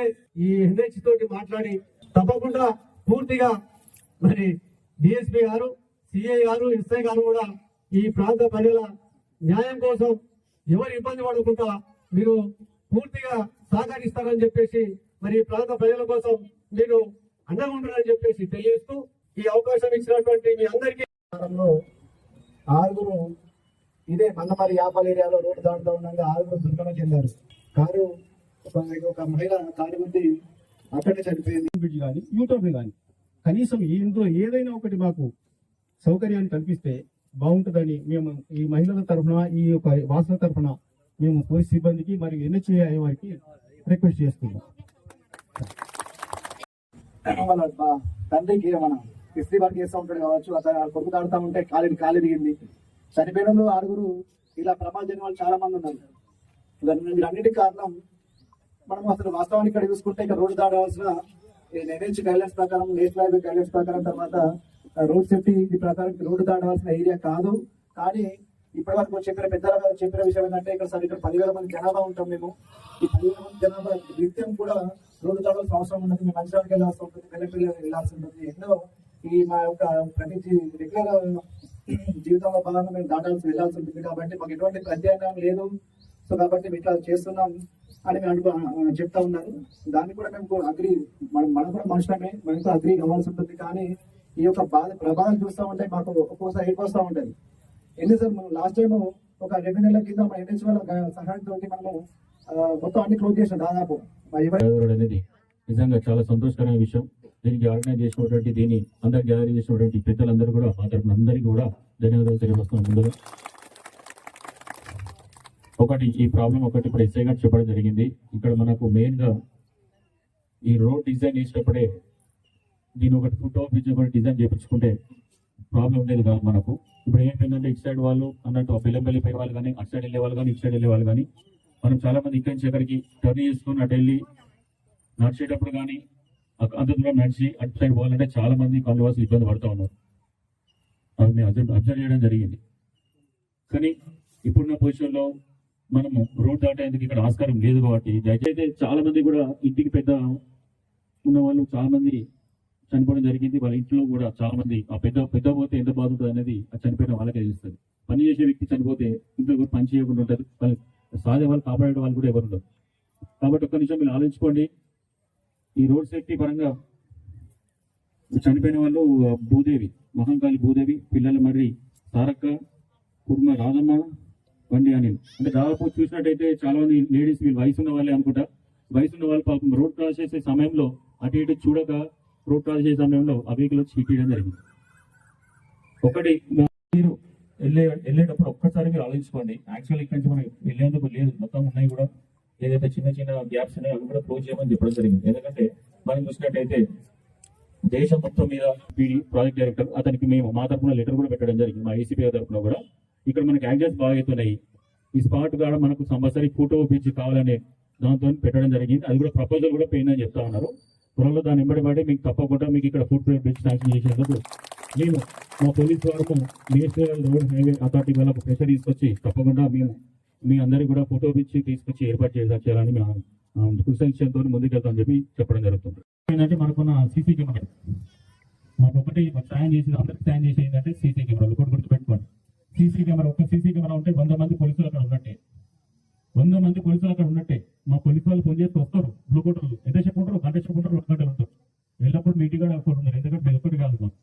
అయితే ఈ ఎన్హెచ్ తోటి మాట్లాడి తప్పకుండా పూర్తిగా మరి డిఎస్పీ గారు సిఐ గారు ఎస్ఐ గారు కూడా ఈ ప్రాంత ప్రజల న్యాయం కోసం ఎవరు ఇబ్బంది పడకుండా మీరు పూర్తిగా సహకరిస్తారని చెప్పేసి మరి ఈ ప్రాంత ప్రజల కోసం మీరు అండగా ఉండాలని చెప్పేసి తెలియజేస్తూ ఈ అవకాశం ఇచ్చినటువంటి మీ అందరికీ ఆరుగురు ఇదే మందమరి యాపల్ ఏరియాలో రోడ్డు దాటుతూ ఉండగా ఆరుగురు దుర్మరణ చెందారు. కారు ఒక ఒక మహిళ కారు గుద్ది అక్కడే చనిపోయింది బ్రిడ్జ్ కానీ యూటర్న్ కానీ కనీసం ఇందులో ఏదైనా ఒకటి మాకు సౌకర్యాన్ని కల్పిస్తే బాగుంటుందని మేము ఈ మహిళల తరఫున ఈ యొక్క వాసుల తరఫున మేము పోలీస్ సిబ్బందికి మరియు ఎన్హెచ్ఏ వారికి రిక్వెస్ట్ చేస్తున్నాం వాళ్ళ తండ్రికి మన ఇస్త్రీ వర్క్ చేస్తూ ఉంటాడు కావచ్చు అతను కొడుకు దాడుతూ ఉంటే కాలి కాలి దిగింది చనిపోయడంలో ఆరుగురు ఇలా ప్రమాద జరిగిన వాళ్ళు చాలా మంది ఉన్నారు. దాని వీటన్నిటికి కారణం మనం అసలు వాస్తవానికి ఇక్కడ చూసుకుంటే ఇక్కడ రోడ్డు దాడవలసిన ఎన్హెచ్ గైడ్లైన్స్ ప్రకారం నేషనల్ హైవే గైడ్లైన్స్ ప్రకారం తర్వాత రోడ్ సేఫ్టీ ప్రకారం రోడ్డు దాడవలసిన ఏరియా కాదు. కానీ ఇప్పటి వరకు చెప్పిన పెద్దల గారు చెప్పిన విషయం ఏంటంటే ఇక్కడ సరే ఇక్కడ పదివేల మంది జనాభా ఉంటాం మేము. ఈ పదివేల మంది జనాభా నిత్యం కూడా రోడ్డు దాడవలసిన అవసరం ఉంటుంది మేము మంచిర్యాలకి వెళ్ళాల్సి ఉంటుంది వెల్లపల్లి వెళ్ళాల్సి ఉంటుంది. ఎన్నో ఈ మా యొక్క ప్రతి రెగ్యులర్ జీవితంలో భాగంగా మేము దాటాల్సి వెళ్ళాల్సి ఉంటుంది. కాబట్టి మాకు ఎటువంటి ప్రత్యామ్నాయం లేదు. సో కాబట్టి మేము ఇట్లా చేస్తున్నాం. అని మేము అనుకో చెప్తా ఉన్నారు. దాన్ని కూడా మేము అగ్రి మనం మనం కూడా మనుషులమే మనకు అగ్రి అవ్వాల్సి ఉంటుంది. కానీ ఈ యొక్క బాధ ప్రభావం చూస్తూ ఉంటే మాకు ఒక్కోసారి ఏడుకొస్తూ ఉంటుంది. ఎన్నిసార్లు మనం లాస్ట్ టైం ఒక రెండు నెలల కింద మన ఎన్హెచ్ వాళ్ళ సహాయంతో మనము మొత్తం అన్ని క్లోజ్ చేసాం దాదాపు. అనేది నిజంగా చాలా సంతోషకరమైన విషయం. దీనికి ఆర్గనైజ్ చేసినటువంటి దీన్ని అందరు గ్యాదరీ చేసినటువంటి పెద్దలందరూ కూడా మా తరపున అందరికీ కూడా ధన్యవాదాలు తెలియజేస్తున్నాం ముందుగా. ఒకటి ఈ ప్రాబ్లం ఒకటి ఇప్పుడు ఎస్ఐ గారు చెప్పడం జరిగింది. ఇక్కడ మనకు మెయిన్గా ఈ రోడ్ డిజైన్ చేసినప్పుడే దీని ఒకటి ఫుట్ ఆఫ్ బ్రిడ్జ్ ఒకటి డిజైన్ చేయించుకుంటే ప్రాబ్లం ఉండేది కాదు మనకు. ఇప్పుడు ఏంటంటే ఇటు సైడ్ వాళ్ళు అన్నట్టు బెల్లంపల్లి పై వాళ్ళు కానీ అటు సైడ్ వెళ్ళే వాళ్ళు కానీ ఇటు సైడ్ వెళ్ళే వాళ్ళు కానీ మనం చాలా మంది ఇక్కడి నుంచి అక్కడికి టర్న్ చేసుకుని అటు వెళ్ళి నడిచేటప్పుడు కానీ అంత దూరం నడిచి అటు సైడ్ పోవాలంటే చాలా మంది కాలనీవాసులు ఇబ్బంది పడుతూ ఉన్నారు. అది మేము అబ్జర్వ్ అబ్జర్వ్ చేయడం జరిగింది. కానీ ఇప్పుడున్న పొజిషన్లో మనము రోడ్ దాటేందుకు ఇక్కడ ఆస్కారం లేదు కాబట్టి అయితే చాలా మంది కూడా ఇంటికి పెద్ద ఉన్న వాళ్ళు చాలా మంది చనిపోవడం జరిగింది. వాళ్ళ ఇంట్లో కూడా చాలా మంది ఆ పెద్ద పెద్ద పోతే ఎంత బాధ ఉంటుంది అనేది ఆ చనిపోయిన వాళ్ళకే తెలుస్తుంది. పని చేసే వ్యక్తి చనిపోతే ఇంట్లో కూడా పని చేయకుండా ఉంటారు. వాళ్ళు సాధే వాళ్ళు కాపాడే వాళ్ళు కూడా ఎవరు ఉండరు. కాబట్టి ఒక్క నిమిషం మీరు ఆలోచించుకోండి. ఈ రోడ్ సేఫ్టీ పరంగా చనిపోయిన వాళ్ళు భూదేవి మహంకాళి భూదేవి పిల్లలు మరి తారక్క కుర్మ రాధమ్మ బండి అని. అంటే దాదాపు చూసినట్టయితే చాలా మంది లేడీస్ వీళ్ళు వయసు ఉన్న వాళ్ళే అనుకుంటా. వయసు ఉన్న వాళ్ళు పాపం రోడ్ క్రాస్ చేసే సమయంలో అటు ఇటు చూడక రోడ్ క్రాస్ చేసే సమయంలో ఆ వెహికల్ వచ్చి హిట్ చేయడం జరిగింది. ఒకటి మీరు వెళ్ళే వెళ్ళేటప్పుడు ఒక్కసారి మీరు ఆలోచించుకోండి. యాక్చువల్ ఇక్కడ నుంచి మనం వెళ్ళేందుకు లేదు. మొత్తం ఉన్నాయి కూడా. ఏదైతే చిన్న చిన్న గ్యాప్స్ ఉన్నాయో అవి కూడా క్లోజ్ చేయమని చెప్పడం జరిగింది. ఎందుకంటే మనం చూసినట్టయితే దేశం మొత్తం మీద పీడి ప్రాజెక్ట్ డైరెక్టర్ అతనికి మేము మా తరఫున లెటర్ కూడా పెట్టడం జరిగింది. మా ఏసీపీ తరఫున కూడా. ఇక్కడ మనకి యాక్సెస్ బాగా అవుతున్నాయి ఈ స్పాట్ కూడా మనకు కంపల్సరీ ఫోటో బీచ్ కావాలనే దాంతో పెట్టడం జరిగింది. అది కూడా ప్రపోజల్ కూడా పెయిన్ చెప్తా ఉన్నారు. త్వరలో దాన్ని వెంబడి పడి మీకు తప్పకుండా మీకు ఇక్కడ ఫుడ్ బ్రిడ్జ్ శాంక్షన్ చేసినందుకు మేము మా పోలీస్ వారు నేషనల్ రోడ్ హైవే అథారిటీ వాళ్ళకు ప్రెషర్ తీసుకొచ్చి తప్పకుండా మేము మీ అందరికి కూడా ఫోటో బీచ్ తీసుకొచ్చి ఏర్పాటు చేయాలి చేయాలని మేము కృషితో ముందుకెళ్తామని చెప్పి చెప్పడం జరుగుతుంది. ఏంటంటే మనకున్న సీసీ కెమెరా మాకు ఒకటి సాయం చేసి అందరికి సాయం చేసి ఏంటంటే సీసీ కెమెరాలు. కూడా గుర్తుపెట్టుకోండి. సీసీ కెమెరా ఒక్క సీసీ కెమెరా ఉంటే వంద మంది పోలీసులు అక్కడ ఉన్నట్టే. వంద మంది పోలీసులు అక్కడ ఉన్నట్టే. మా పోలీసు వాళ్ళు ఫోన్ చేసి వస్తారు. బ్లూ కోటర్లు ఎంత చెప్పుకుంటారు గంట చెప్పుకుంటారు ఒక గంటలు ఉంటారు. వెళ్ళినప్పుడు మీటింగ్ కూడా ఒకటి ఉన్నారు. ఎందుకంటే మీరు ఒకటి కాదు